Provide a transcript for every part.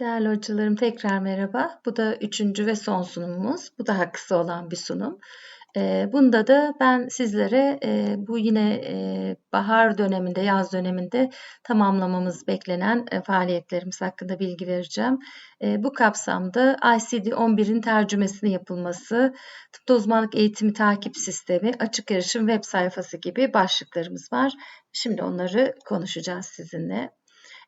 Değerli hocalarım tekrar merhaba. Bu da üçüncü ve son sunumumuz. Bu daha kısa olan bir sunum. Ee, bunda da ben sizlere e, bu yine e, bahar döneminde, yaz döneminde tamamlamamız beklenen e, faaliyetlerimiz hakkında bilgi vereceğim. Bu kapsamda ICD-11'in tercümesini yapılması, tıpta uzmanlık eğitimi takip sistemi, açık erişim web sayfası gibi başlıklarımız var. Şimdi onları konuşacağız sizinle.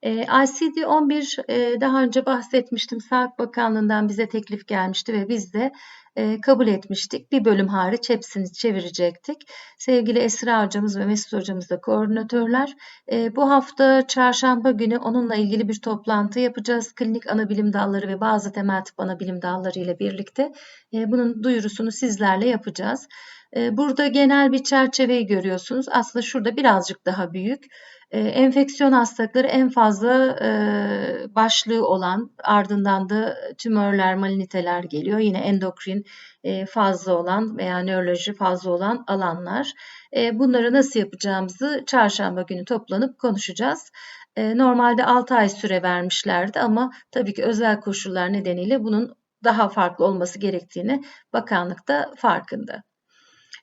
E, ICD-11 e, daha önce bahsetmiştim. Sağlık Bakanlığı'ndan bize teklif gelmişti ve biz de e, kabul etmiştik. Bir bölüm hariç hepsini çevirecektik. Sevgili Esra hocamız ve Mesut hocamız da koordinatörler. E, bu hafta çarşamba günü onunla ilgili bir toplantı yapacağız. Klinik anabilim dalları ve bazı temel tıp anabilim dalları ile birlikte e, bunun duyurusunu sizlerle yapacağız. E, burada genel bir çerçeveyi görüyorsunuz. Aslında şurada birazcık daha büyük. E, enfeksiyon hastalıkları en fazla e, başlığı olan ardından da tümörler, maliniteler geliyor. Yine endokrin e, fazla olan veya nöroloji fazla olan alanlar. E, bunları nasıl yapacağımızı çarşamba günü toplanıp konuşacağız. Normalde 6 ay süre vermişlerdi ama tabii ki özel koşullar nedeniyle bunun daha farklı olması gerektiğini bakanlık da farkında.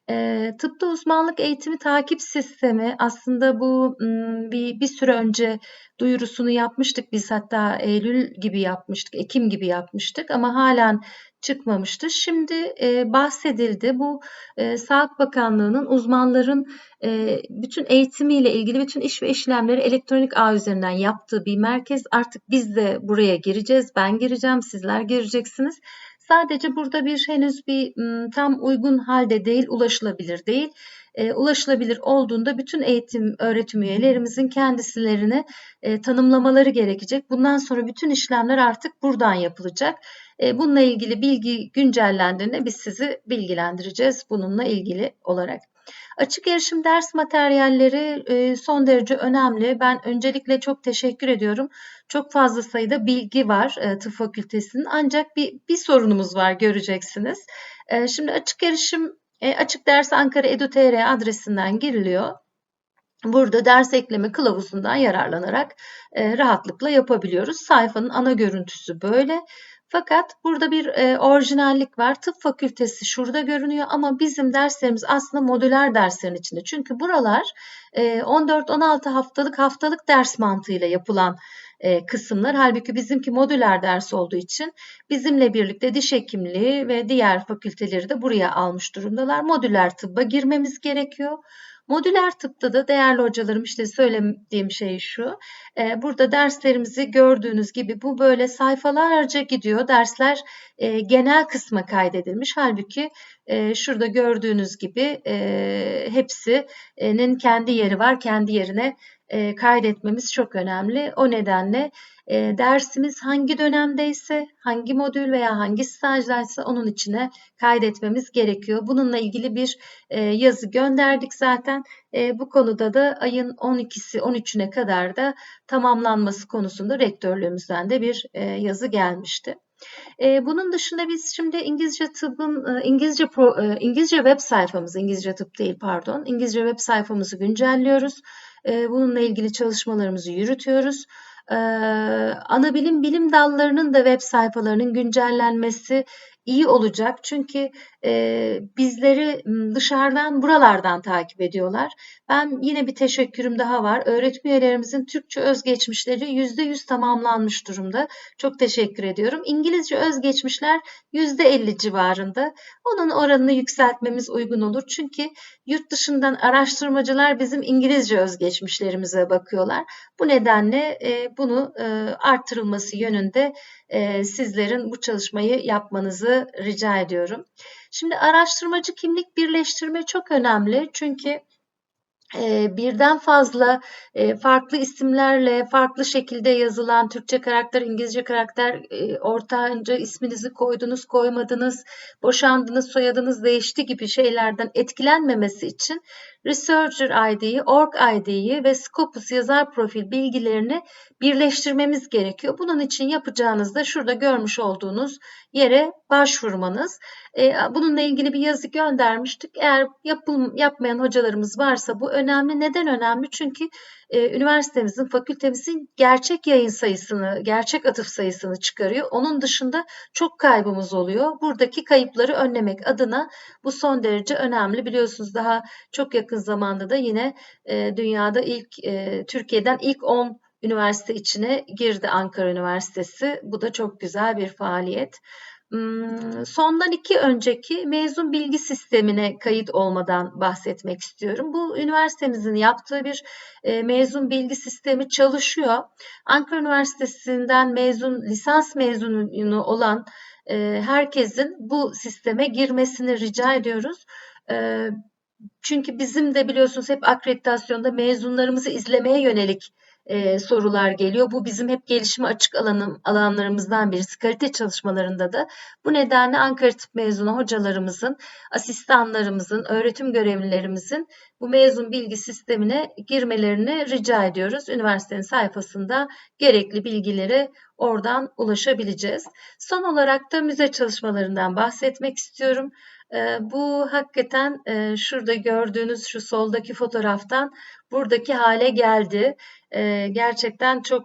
E, tıpta uzmanlık eğitimi takip sistemi aslında bu bir, bir süre önce duyurusunu yapmıştık. Biz hatta Eylül gibi yapmıştık, Ekim gibi yapmıştık ama halen çıkmamıştı. Şimdi e, bahsedildi. Bu e, Sağlık Bakanlığı'nın uzmanların e, bütün eğitimiyle ilgili bütün iş ve işlemleri elektronik ağ üzerinden yaptığı bir merkez. Artık biz de buraya gireceğiz. Ben gireceğim, sizler gireceksiniz. Sadece burada bir henüz bir tam uygun halde değil, ulaşılabilir değil. E, ulaşılabilir olduğunda bütün eğitim öğretim üyelerimizin kendisilerini e, tanımlamaları gerekecek. Bundan sonra bütün işlemler artık buradan yapılacak. E, bununla ilgili bilgi güncellendiğinde biz sizi bilgilendireceğiz bununla ilgili olarak. Açık erişim ders materyalleri e, son derece önemli. Ben öncelikle çok teşekkür ediyorum. Çok fazla sayıda bilgi var e, tıp fakültesinin ancak bir, bir sorunumuz var göreceksiniz. E, şimdi açık erişim açık ders Ankara Edu.tr adresinden giriliyor. Burada ders ekleme kılavuzundan yararlanarak rahatlıkla yapabiliyoruz. Sayfanın ana görüntüsü böyle. Fakat burada bir e, orijinallik var. Tıp fakültesi şurada görünüyor ama bizim derslerimiz aslında modüler derslerin içinde. Çünkü buralar e, 14-16 haftalık haftalık ders mantığıyla yapılan e, kısımlar. Halbuki bizimki modüler ders olduğu için bizimle birlikte diş hekimliği ve diğer fakülteleri de buraya almış durumdalar. Modüler tıbba girmemiz gerekiyor. Modüler tıpta da değerli hocalarım işte söylediğim şey şu. E, burada derslerimizi gördüğünüz gibi bu böyle sayfalarca gidiyor. Dersler e, genel kısma kaydedilmiş. Halbuki e, şurada gördüğünüz gibi hepsinin kendi yeri var. Kendi yerine kaydetmemiz çok önemli. O nedenle e, dersimiz hangi dönemdeyse, hangi modül veya hangi stajdaysa onun içine kaydetmemiz gerekiyor. Bununla ilgili bir e, yazı gönderdik zaten. E, bu konuda da ayın 12'si 13'üne kadar da tamamlanması konusunda rektörlüğümüzden de bir e, yazı gelmişti. E, bunun dışında biz şimdi İngilizce tıbbın e, İngilizce pro, e, İngilizce web sayfamızı İngilizce tıp değil pardon İngilizce web sayfamızı güncelliyoruz. E, bununla ilgili çalışmalarımızı yürütüyoruz. Ee, ana bilim bilim dallarının da web sayfalarının güncellenmesi iyi olacak. Çünkü e, bizleri dışarıdan buralardan takip ediyorlar. Ben yine bir teşekkürüm daha var. Öğretim üyelerimizin Türkçe özgeçmişleri %100 tamamlanmış durumda. Çok teşekkür ediyorum. İngilizce özgeçmişler %50 civarında. Onun oranını yükseltmemiz uygun olur. Çünkü yurt dışından araştırmacılar bizim İngilizce özgeçmişlerimize bakıyorlar. Bu nedenle e, bunu e, arttırılması yönünde e, sizlerin bu çalışmayı yapmanızı rica ediyorum. Şimdi araştırmacı kimlik birleştirme çok önemli çünkü birden fazla farklı isimlerle farklı şekilde yazılan Türkçe karakter, İngilizce karakter ortanca isminizi koydunuz, koymadınız, boşandınız, soyadınız değişti gibi şeylerden etkilenmemesi için Researcher ID'yi, Org ID'yi ve Scopus yazar profil bilgilerini birleştirmemiz gerekiyor. Bunun için yapacağınız da şurada görmüş olduğunuz yere başvurmanız. E, bununla ilgili bir yazı göndermiştik. Eğer yapıl, yapmayan hocalarımız varsa bu önemli. Neden önemli? Çünkü e, üniversitemizin, fakültemizin gerçek yayın sayısını, gerçek atıf sayısını çıkarıyor. Onun dışında çok kaybımız oluyor. Buradaki kayıpları önlemek adına bu son derece önemli. Biliyorsunuz daha çok yakın zamanda da yine e, dünyada ilk, e, Türkiye'den ilk 10 üniversite içine girdi Ankara Üniversitesi. Bu da çok güzel bir faaliyet. Hmm, sondan iki önceki mezun bilgi sistemine kayıt olmadan bahsetmek istiyorum. Bu üniversitemizin yaptığı bir e, mezun bilgi sistemi çalışıyor. Ankara Üniversitesi'nden mezun, lisans mezunu olan e, herkesin bu sisteme girmesini rica ediyoruz. E, çünkü bizim de biliyorsunuz hep akreditasyonda mezunlarımızı izlemeye yönelik e, sorular geliyor. Bu bizim hep gelişime açık alanım, alanlarımızdan birisi. Kalite çalışmalarında da bu nedenle Ankara Tıp mezunu hocalarımızın, asistanlarımızın, öğretim görevlilerimizin bu mezun bilgi sistemine girmelerini rica ediyoruz. Üniversitenin sayfasında gerekli bilgileri oradan ulaşabileceğiz. Son olarak da müze çalışmalarından bahsetmek istiyorum. Bu hakikaten şurada gördüğünüz şu soldaki fotoğraftan buradaki hale geldi. Gerçekten çok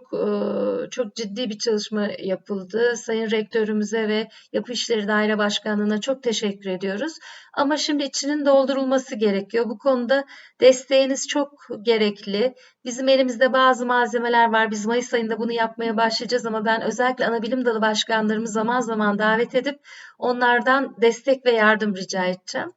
çok ciddi bir çalışma yapıldı. Sayın Rektörümüze ve Yapı İşleri Daire Başkanlığı'na çok teşekkür ediyoruz. Ama şimdi içinin doldurulması gerekiyor. Bu konuda desteğiniz çok gerekli. Bizim elimizde bazı malzemeler var. Biz Mayıs ayında bunu yapmaya başlayacağız ama ben özellikle ana bilim dalı başkanlarımı zaman zaman davet edip onlardan destek ve yardım rica edeceğim.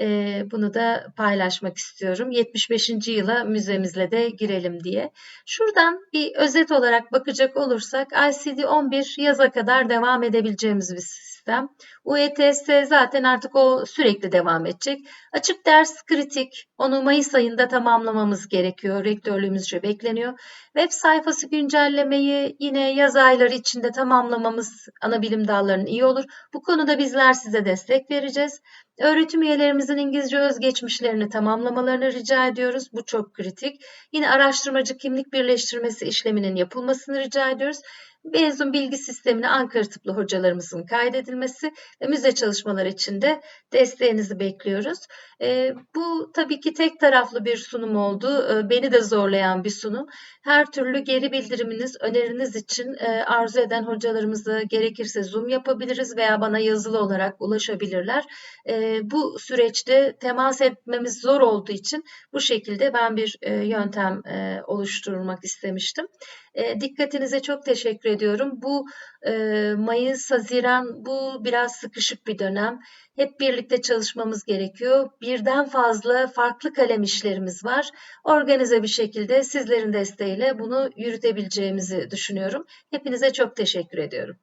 E, bunu da paylaşmak istiyorum. 75. yıla müzemizle de girelim diye. Şuradan bir özet olarak bakacak olursak ICD 11 yaza kadar devam edebileceğimiz bir sistem. UETS zaten artık o sürekli devam edecek. Açık ders kritik. Onu Mayıs ayında tamamlamamız gerekiyor. Rektörlüğümüzce bekleniyor. Web sayfası güncellemeyi yine yaz ayları içinde tamamlamamız ana bilim dallarının iyi olur. Bu konuda bizler size destek vereceğiz. Öğretim üyelerimizin İngilizce özgeçmişlerini tamamlamalarını rica ediyoruz. Bu çok kritik. Yine araştırmacı kimlik birleştirmesi işleminin yapılmasını rica ediyoruz. Mezun bilgi sistemine Ankara tıplı hocalarımızın kaydedilmesi ve müze çalışmaları için de desteğinizi bekliyoruz. E, bu tabii ki tek taraflı bir sunum oldu. E, beni de zorlayan bir sunum. Her türlü geri bildiriminiz, öneriniz için e, arzu eden hocalarımızı gerekirse Zoom yapabiliriz veya bana yazılı olarak ulaşabilirler. E, bu süreçte temas etmemiz zor olduğu için bu şekilde ben bir e, yöntem e, oluşturmak istemiştim. E, dikkatinize çok teşekkür ediyorum. Bu e, Mayıs, Haziran bu biraz sıkışık bir dönem. Hep birlikte çalışmamız gerekiyor. Birden fazla farklı kalem işlerimiz var. Organize bir şekilde sizlerin desteğiyle bunu yürütebileceğimizi düşünüyorum. Hepinize çok teşekkür ediyorum.